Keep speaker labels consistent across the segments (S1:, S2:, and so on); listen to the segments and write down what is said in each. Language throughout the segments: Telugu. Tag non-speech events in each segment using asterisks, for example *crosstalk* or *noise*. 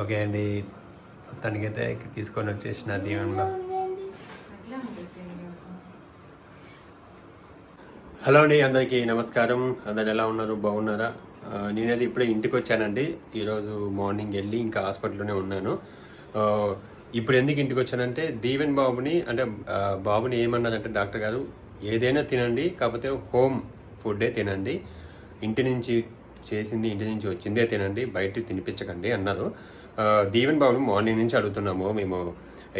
S1: ఓకే అండి. తనకైతే ఇక్కడ తీసుకొని వచ్చేసిన దీవెన్ హలో అండి అందరికీ నమస్కారం. అందరు ఎలా ఉన్నారు? బాగున్నారా? ఆ, నేనైతే ఇప్పుడే ఇంటికి వచ్చానండి. ఈరోజు మార్నింగ్ వెళ్ళి ఇంకా హాస్పిటల్లోనే ఉన్నాను. ఇప్పుడు ఎందుకు ఇంటికి వచ్చానంటే దీవెన్ బాబుని అంటే బాబుని ఏమన్నదంటే డాక్టర్ గారు ఏదైనా తినండి కాకపోతే హోమ్ ఫుడ్డే తినండి. ఇంటి నుంచి చేసింది ఇంటి నుంచి వచ్చిందే తినండి బయట తినిపించకండి అన్నారు. దీవెన్ బాబుని మార్నింగ్ నుంచి అడుగుతున్నాము. మేము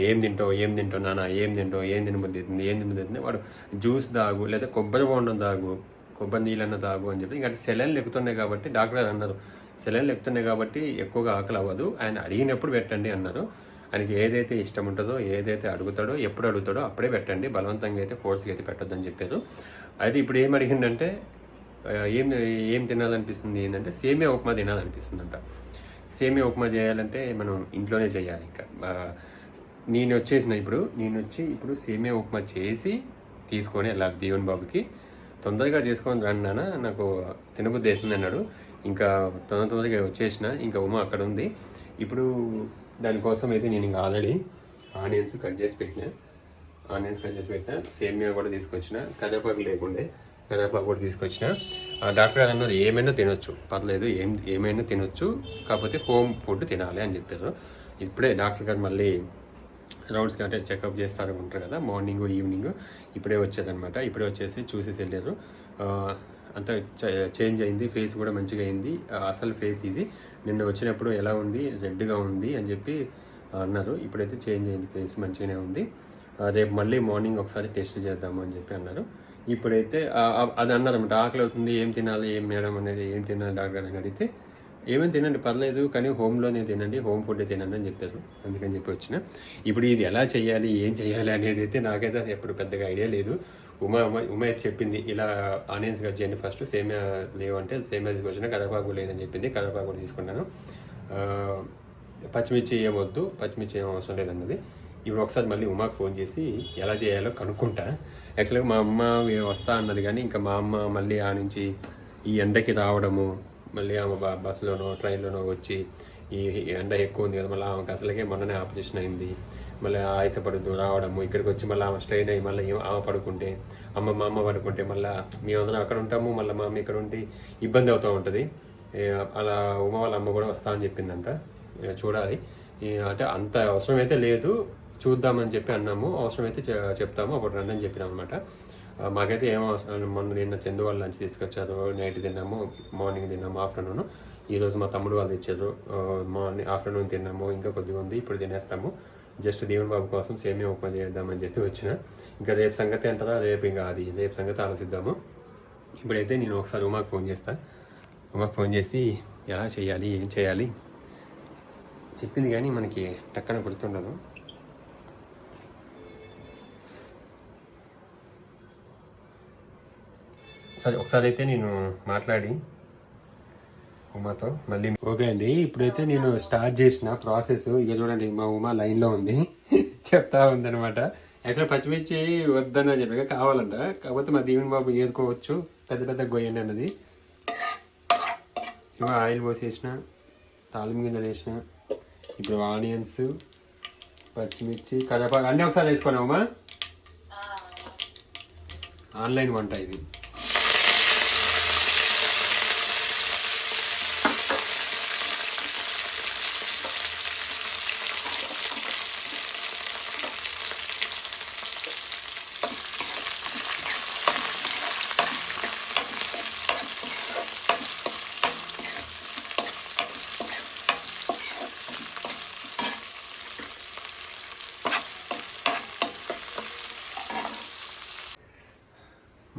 S1: ఏం తింటావు ఏం తింటావు నాన్న ఏం తింటావు ఏం తినబుద్ధి అవుతుంది ఏం తినబుద్ధి అవుతుంది వాడు జ్యూస్ తాగు లేదా కొబ్బరి బోండం తాగు కొబ్బరి నీళ్ళన్న తాగు అని చెప్పి ఇంకా సెలైన్లు ఎక్కుతున్నాయి కాబట్టి డాక్టర్ అన్నారు సెలైన్లు ఎక్కుతున్నాయి కాబట్టి ఎక్కువగా ఆకలి అవ్వదు. ఆయన అడిగినప్పుడు పెట్టండి అన్నారు. ఆయనకి ఏదైతే ఇష్టం ఉంటుందో ఏదైతే అడుగుతాడో ఎప్పుడు అడుగుతాడో అప్పుడే పెట్టండి. బలవంతంగా అయితే ఫోర్స్గా అయితే పెట్టొద్దని చెప్పారు. అయితే ఇప్పుడు ఏం అడిగిందంటే ఏం ఏం తినాలనిపిస్తుంది? ఏంటంటే సేమియా ఉప్మా తినాలనిపిస్తుందంట. సేమియా ఉప్మా చేయాలంటే మనం ఇంట్లోనే చేయాలి ఇంకా. నేను వచ్చేసిన ఇప్పుడు నేను వచ్చి ఇప్పుడు సేమియా ఉప్మా చేసి తీసుకొని వెళ్ళాలి దీవెన్ బాబుకి తొందరగా చేసుకొని రండి నాన్న నాకు తినబుద్ధి అవుతుంది అన్నాడు. ఇంకా తొందర తొందరగా వచ్చేసిన ఇంకా ఉమా అక్కడ ఉంది. ఇప్పుడు దానికోసం అయితే నేను ఇంకా ఆల్రెడీ ఆనియన్స్ కట్ చేసి పెట్టిన ఆనియన్స్ కట్ చేసి పెట్టిన సేమియా కూడా తీసుకొచ్చిన కరివేపాకు లేకుండే కరివేపాకు కూడా తీసుకొచ్చిన. డాక్టర్ గారు అన్నారు ఏమైనా తినొచ్చు. పర్లేదు ఏం ఏమైనా తినొచ్చు. కాకపోతే హోమ్ ఫుడ్ తినాలి అని చెప్పారు. ఇప్పుడే డాక్టర్ గారు మళ్ళీ రౌండ్స్కి అంటే చెకప్ చేస్తారు ఉంటారు కదా మార్నింగ్ ఈవినింగ్ ఇప్పుడే వచ్చారనమాట ఇప్పుడే వచ్చేసి చూసేసి వెళ్ళారు. ఆ, అంతా చేంజ్ అయింది ఫేస్ కూడా మంచిగా అయింది. అసలు ఫేస్ ఇది. నిన్న వచ్చినప్పుడు ఎలా ఉంది రెడ్గా ఉంది అని చెప్పి అన్నారు. ఇప్పుడైతే చేంజ్ అయింది ఫేస్ మంచిగానే ఉంది. రేపు మళ్ళీ మార్నింగ్ ఒకసారి టెస్ట్ చేద్దాము అని చెప్పి అన్నారు. ఇప్పుడైతే అది అన్నారనమాట ఆకలి అవుతుంది ఏం తినాలి ఏం మేడం అనేది ఏం తినాలి డాక్టర్ అని అడిగితే ఏమేమి తినండి పర్లేదు కానీ హోమ్లోనే తినండి హోమ్ ఫుడ్ తినండి అని చెప్పారు. అందుకని చెప్పి వచ్చిన. ఇప్పుడు ఇది ఎలా చేయాలి ఏం చేయాలి అనేది అయితే నాకైతే అది ఎప్పుడు పెద్దగా ఐడియా లేదు. ఉమా ఉమా ఉమా అయితే చెప్పింది ఇలా ఆనియన్స్ కట్ చేయండి ఫస్ట్ సేమియా లేవంటే సేమియా తీసుకొచ్చిన కదపాకు లేదని చెప్పింది కదపాకు కూడా తీసుకున్నాను. పచ్చిమిర్చి ఏమొద్దు పచ్చిమిర్చి ఏం అవసరం లేదన్నది. ఇప్పుడు ఒకసారి మళ్ళీ ఉమాకు ఫోన్ చేసి ఎలా చేయాలో కనుక్కుంటా. యాక్చువల్గా మా అమ్మ వస్తా అన్నది కానీ ఇంకా మా అమ్మ మళ్ళీ ఆ నుంచి ఈ ఎండకి రావడము మళ్ళీ ఆమె బస్సులోనో ట్రైన్లోనో వచ్చి ఈ ఎండ ఎక్కువ ఉంది కదా మళ్ళీ ఆమెకు అసలుకే మొన్ననే ఆపరేషన్ అయింది. మళ్ళీ ఆయాసపడుతూ రావడము ఇక్కడికి వచ్చి మళ్ళీ ఆమె స్ట్రెయిన్ అయ్యి మళ్ళీ ఆమె పడుకుంటే అమ్మ మా అమ్మ పడుకుంటే మళ్ళీ మేమందరం అక్కడ ఉంటాము మళ్ళీ మా అమ్మ ఇక్కడ ఉండి ఇబ్బంది అవుతూ ఉంటుంది. అలా ఉమ వాళ్ళ అమ్మ కూడా వస్తా అని చెప్పిందంట. చూడాలి. అంటే అంత అవసరం అయితే లేదు. చూద్దామని చెప్పి అన్నాము. అవసరమైతే చెప్తాము. అప్పుడు రండి అని చెప్పినాం అనమాట మాకైతే ఏం అవసరం మొన్న నిన్న చందు వాళ్ళు లంచ్ తీసుకొచ్చారు. నైట్ తిన్నాము. మార్నింగ్ తిన్నాము. ఆఫ్టర్నూన్. ఈరోజు మా తమ్ముడు వాళ్ళు ఇచ్చారు మార్నింగ్ ఆఫ్టర్నూన్ తిన్నాము. ఇంకా కొద్దిగా ఉంది. ఇప్పుడు తినేస్తాము. జస్ట్ దేవుని బాబు కోసం సేమియా ఉప్మా చేద్దామని చెప్పి వచ్చిన. ఇంకా రేపు సంగతి అంటారా రేపు ఇంకా అది రేపు సంగతి ఆలోచిద్దాము. ఇప్పుడైతే నేను ఒకసారి ఉమాకు ఫోన్ చేస్తాను ఉమాకు ఫోన్ చేసి ఎలా చేయాలి? ఏం చేయాలి? చెప్పింది కానీ మనకి టక్కన గుర్తుండదు. సరే ఒకసారి అయితే నేను మాట్లాడి ఉమాతో మళ్ళీ ఓకే అండి ఇప్పుడైతే నేను స్టార్ట్ చేసిన ప్రాసెస్ ఇక చూడండి మా ఉమా లైన్లో ఉంది. *laughs* చెప్తా ఉందన్నమాట. యాక్చువల్ పచ్చిమిర్చి వద్దని చెప్పగా కావాలంట. కాకపోతే మా దీవెన్ బాబు ఏరుకోవచ్చు. పెద్ద పెద్ద గొయ్యండి అన్నది. ఇవ ఆయిల్ పోసేసిన తాలిం గింజలు వేసిన ఇప్పుడు ఆనియన్స్ పచ్చిమిర్చి కరివేపాకు అన్నీ ఒకసారి వేసుకున్నామా ఆన్లైన్ వంట ఇది.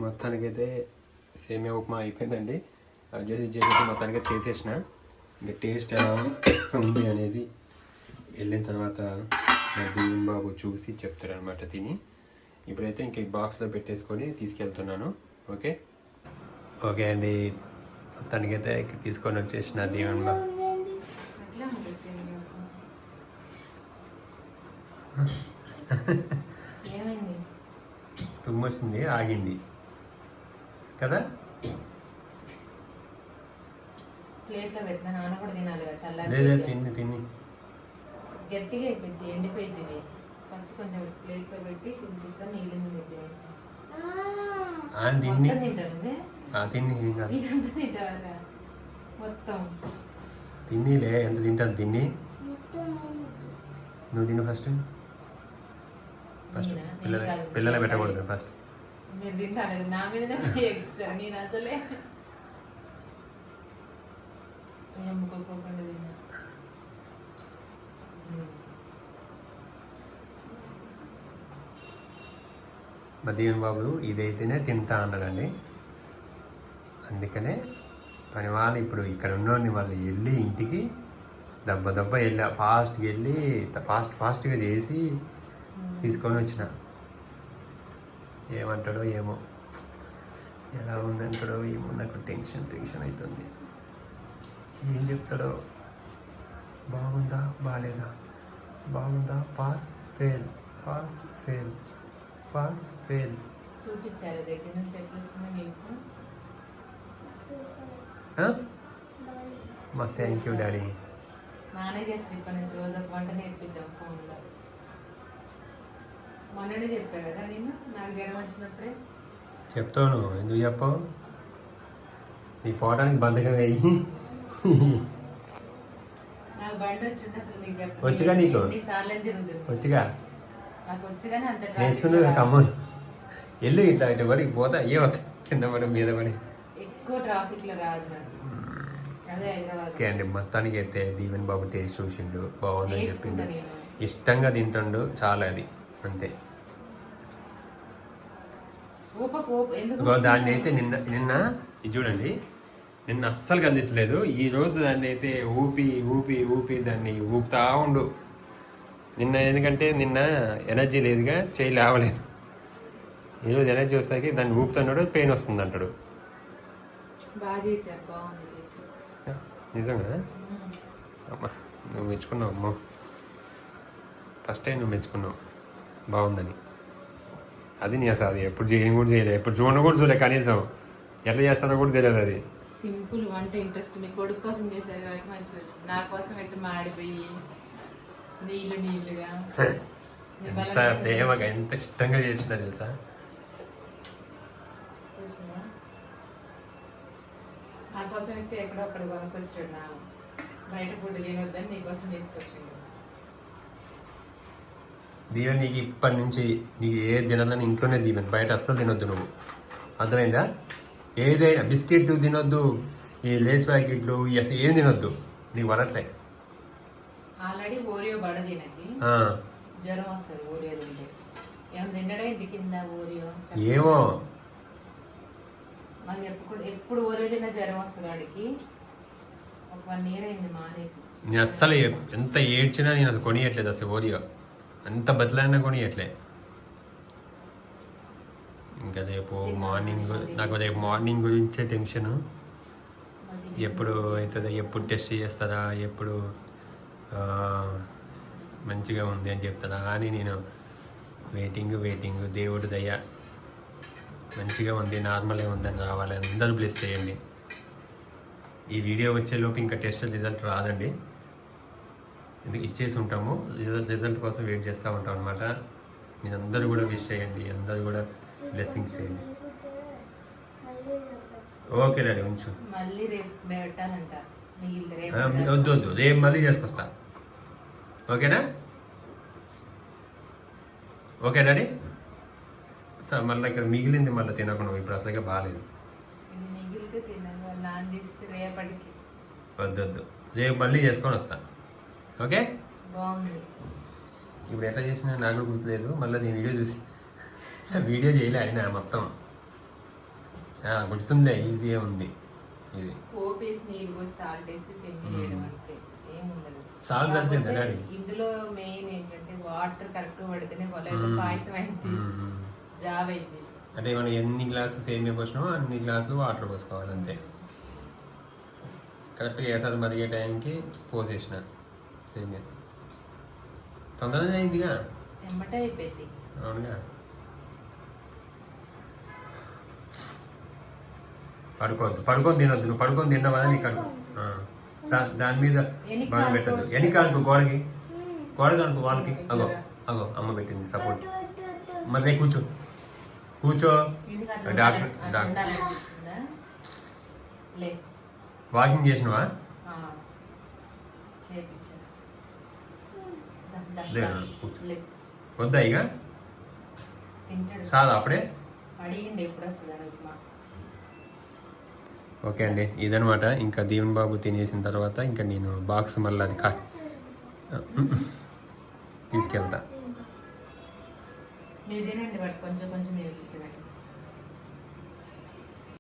S1: మొత్తానికైతే సేమియా ఉప్మా అయిపోయిందండి. అది చేసి చేసి మొత్తానికి చేసేసిన. ఇంకా టేస్ట్ ఎలా ఉంది? అనేది వెళ్ళిన తర్వాత దీవెన్ బాబు చూసి చెప్తారనమాట తిని. ఇప్పుడైతే ఇంక ఈ బాక్స్లో పెట్టేసుకొని తీసుకెళ్తున్నాను. ఓకే? ఓకే అండి. ఇక్కడ తీసుకొని వచ్చేసిన దీవెన్ బాబు. తుమ్మొచ్చింది ఆగింది. కదా?
S2: ప్లేట్లో పెట్టిన నాన్న కూడా తినాలి కదా చల్లగా
S1: లేదా తిన్ని తిన్ని
S2: గట్టిగా అయిపోయింది ఎండిపోయింది ఇది. ఫస్ట్ కొంచెం ప్లేట్లో పెట్టి తినిపిస్తాను నీళ్ళు మొత్తం
S1: తిన్నిలే ఎంత తింటాను తిన్ని నువ్వు తిను ఫస్ట్ ఫస్ట్ పిల్లల. పిల్లల పెట్టకూడదు ఫస్ట్
S2: తింటాను. నా మీదనే నేను అసలే తిన్నా?
S1: బాబు ఇదైతేనే తింటా అన్నాడండి. అందుకనే పని వాళ్ళు ఇప్పుడు ఇక్కడ ఉన్నోడిని వాళ్ళు వెళ్ళి ఇంటికి దెబ్బ దెబ్బ వెళ్ళా. ఫాస్ట్గా వెళ్ళి ఫాస్ట్ ఫాస్ట్గా చేసి తీసుకొని వచ్చిన. ఏమంటాడో ఏమో. ఎలా ఉందంటాడో ఏమో నాకు టెన్షన్ టెన్షన్ అవుతుంది. ఏం చెప్తాడో? బాగుందా? బాగాలేదా బాగుందా? Pass fail. Pass fail. Pass fail.
S2: చూపించారు దగ్గర నుంచి ఎట్లా వచ్చిందో మీకు?
S1: మా థ్యాంక్ యూ డాడీ.
S2: నానే చేసి ఇప్పటి నుంచి రోజు ఒక వంట నేర్పిద్దాం ఫోన్లో. మొన్ననే చెప్పా కదా నేను నాకు జ్వరం వచ్చినప్పుడే.
S1: చెప్తాను ఎందుకు చెప్పావు? నీ పోవడానికి బంధకం అయ్యి
S2: నాకు బండి వచ్చింది అసలు మీకు చెప్ప
S1: వచ్చుగా నీకు?
S2: ఎన్నిసార్లు తిరుగుతుంది
S1: వచ్చిగా?
S2: నాకు అంత
S1: నేర్చుకున్నావు
S2: లో
S1: కమ్మను. ఎల్లు ఇట్లా ఇటు పడి పోతా. ఏ వస్తా కింద పడి మీద పడి.
S2: ఎక్కువ ట్రాఫిక్లో రాదు నాకు. అదే హైదరాబాద్
S1: ఓకే అండి. మొత్తానికి అయితే దీవెన్ బాబు టేస్ట్ చూసిండు. బాగుందని చెప్పిండు.
S2: నేర్చుకుంటా నేను.
S1: ఇష్టంగా తింటుండు. చాలా అది. అంతే. దాన్ని అయితే నిన్న నిన్న ఇది చూడండి. నిన్న అస్సలు కదిలించలేదు ఈ రోజు దాన్ని అయితే ఊపి ఊపి ఊపి దాన్ని ఊపుతా ఉండు. నిన్న ఎందుకంటే నిన్న ఎనర్జీ లేదుగా చేయి లేవలేదు. ఈరోజు ఎనర్జీ వస్తాకి దాన్ని ఊపుతున్నాడు పెయిన్ వస్తుంది అంటాడు నిజంగా? అమ్మా నువ్వు మెచ్చుకున్నావు అమ్మో. ఫస్ట్ టైం నువ్వు మెచ్చుకున్నావు. బాగుందని. అది నీ అసలు అది ఎప్పుడు చేయని కూడా చేయలేదు ఎప్పుడు చూడను కూడా చూడలే కనీసం ఎట్లా చేస్తానో కూడా తెలియదు అది.
S2: సింపుల్ వంట ఇంట్రెస్ట్ మీ కొడుకు కోసం చేశారు కాబట్టి మంచిగా వచ్చింది. నా కోసం ఎట్టు మాడిపోయి నీళ్ళు నీళ్ళుగా
S1: ఎంత ప్రేమగా ఎంత ఇష్టంగా చేసినా తెలుసా?
S2: నా కోసం అయితే ఎక్కడో అక్కడ కొనుక్కొచ్చాడు నా. బయట ఫుడ్ తినొద్దని నీ కోసం తీసుకొచ్చిండు.
S1: దీవెన్ నీకు ఇప్పటి నుంచి నీకు ఏ తినాలని ఇంట్లోనే దీవెన్ బయట అస్సలు తినొద్దు నువ్వు. అర్థమైందా? ఏదైనా బిస్కెట్ తినొద్దు ఈ లేస్ ప్యాకెట్లు ఏం తినొద్దు. నీకు పడట్లే.
S2: ఆల్రెడీ ఓరియో జ్వరం వస్తుంది ఓరియో తింటే.
S1: ఏమో.
S2: ఎప్పుడు జ్వరం వస్తుంది వాడికి
S1: నేను అస్సలు ఎంత ఏడ్చినా నేను అసలు కొనియట్లేదు అసలు ఓరియో. అంత బదులైనా కొనియట్లే ఇంకా రేపు మార్నింగ్ నాకు రేపు మార్నింగ్ గురించే టెన్షను. ఎప్పుడు అవుతుంది ఎప్పుడు టెస్ట్ చేస్తారా ఎప్పుడు మంచిగా ఉంది అని చెప్తారా? అని నేను వెయిటింగ్ వెయిటింగ్ దేవుడు దయ. మంచిగా ఉంది నార్మల్గా ఉందని రావాలి. అందరూ బ్లెస్ చేయండి. ఈ వీడియో వచ్చేలోపు ఇంకా టెస్ట్ రిజల్ట్ రాదండి. ఎందుకు ఇచ్చేసి ఉంటాము? రిజల్ట్ రిజల్ట్ కోసం వెయిట్ చేస్తూ ఉంటాం అనమాట మీరందరూ కూడా విష్ చేయండి. అందరూ కూడా బ్లెస్సింగ్స్ చేయండి. ఓకే డాడీ ఉంచు. వద్దు వద్దు. రేపు మళ్ళీ చేసుకొస్తా. ఓకేనా? Okay daddy. సార్ మళ్ళీ ఇక్కడ మిగిలింది మళ్ళీ తినకుండా ఇప్పుడు అసలుగా బాగాలేదు వద్దు వద్దు. రేపు మళ్ళీ చేసుకొని వస్తా. ఓకే? ఇప్పుడు ఎట్లా చేసినా నాకు కూడా గుర్తులేదు. మళ్ళీ నేను వీడియో చూసి వీడియో చేయలే అయినా మొత్తం. గుర్తుందే ఈజీగా ఉంది. ఇది.
S2: Salt
S1: daddy?
S2: ఇందులో మెయిన్ ఏంటంటే వాటర్ కరెక్ట్ పడితేనే
S1: మ్మ్.
S2: పాయసం అయింది. జావ్ అయింది
S1: అంటే మనం ఎన్ని గ్లాసులు సేమియా పోసినామో అన్ని గ్లాసులు వాటర్ పోసుకోవాలి అంతే. కరెక్ట్గా వేసారి మరిగే టైంకి సేమియా తొందరగా అయిందిగా?
S2: అయిపోయింది
S1: అవునుగా. పడుకోవద్దు పడుకొని తినొద్దు. నువ్వు పడుకొని తిన్నావా? నీకు అడుగు దాని మీద బాగా పెట్టద్దు. వెనకాలకు గోడకి? వాడు కనుక వాళ్ళకి. అగో అగో అమ్మ పెట్టింది సపోర్ట్. మళ్ళీ కూర్చో. కూర్చో. Doctor doctor. వాకింగ్ చేసినవా?
S2: ఆ. చేపించు. దా, దా,
S1: లే,
S2: దా.
S1: కూర్చో. వద్దా ఇక సాదా అప్పుడే ఓకే అండి ఇదనమాట ఇంకా దీవెన్ బాబు తినేసిన తర్వాత ఇంకా నేను బాక్స్ మళ్ళీ అది కా *laughs* తీసుకెళ్తా
S2: కొంచెం కొంచెం